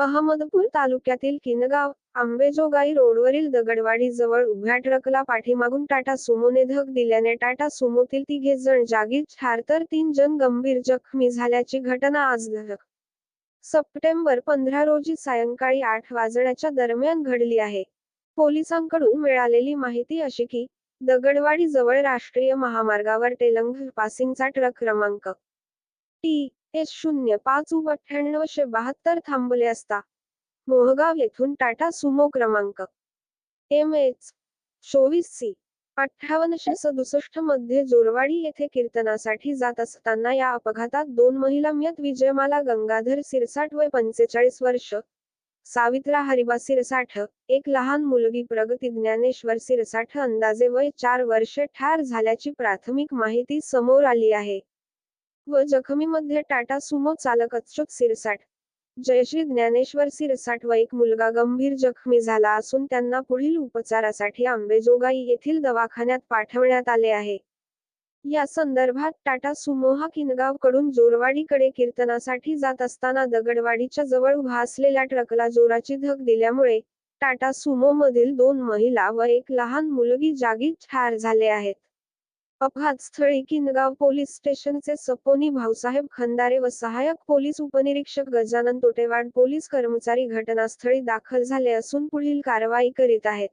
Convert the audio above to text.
अहमदपूर तालुक्यातील किनगाव आंबेजोगाई रोडवरील दगडवाडी जवळ उभ्या ट्रकला पाठीमागून टाटा सुमोने धक दिल्याने टाटा सुमोतील तिघे जण जागीच ठार तर तीन जण गंभीर जखमी झाल्याची घटना आज धक सप्टेंबर पंधरा रोजी सायंकाळी आठ वाजण्याच्या दरम्यान घडली आहे. पोलिसांकडून मिळालेली माहिती अशी की दगडवाडी जवळ राष्ट्रीय महामार्गावर तेलंग पासिंगचा ट्रक क्रमांक टी हे शून्य पाच उ अठ्ठ्याण्णवशे बहात्तर थांबले असता मोहगाव येथून टाटा सुमो क्रमांक. एम. एच. चोवीस सी. अठ्ठावन्नशे सदुसष्टमध्ये जोरवाडी येथे कीर्तनासाठी जात असताना या अपघातात दोन महिला मयत विजयमाला गंगाधर सिरसाट वय पंचेचाळीस वर्ष सावित्रा हरिबा सिरसाठ एक लहान मुलगी प्रगती ज्ञानेश्वर सिरसाठ अंदाजे वय चार वर्षे ठार झाल्याची प्राथमिक माहिती समोर आली आहे. व जखमीमध्ये टाटा सुमो चालक अच्युत सिरसाट. जयश्री ज्ञानेश्वर सिरसाट व एक मुलगा गंभीर जखमी झाला असून त्यांना पुढील उपचारासाठी आंबेजोगाई येथील दवाखान्यात पाठवण्यात आले आहे. या संदर्भात टाटा सुमो हा किनगावकडून जोरवाडीकडे कीर्तनासाठी जात असताना दगडवाडीच्या जवळ उभा असलेल्या ट्रकला जोराची धक दिल्यामुळे टाटा सुमो मधील दोन महिला व एक लहान मुलगी जागीच ठार झाले आहेत. अपघातस्थळी किनगाव पोलीस स्टेशनचे सपोनी भाऊसाहेब खंदारे व सहाय्यक पोलीस उपनिरीक्षक गजानन तोटेवाड पोलीस कर्मचारी घटनास्थळी दाखल झाले असून पुढील कारवाई करीत आहेत.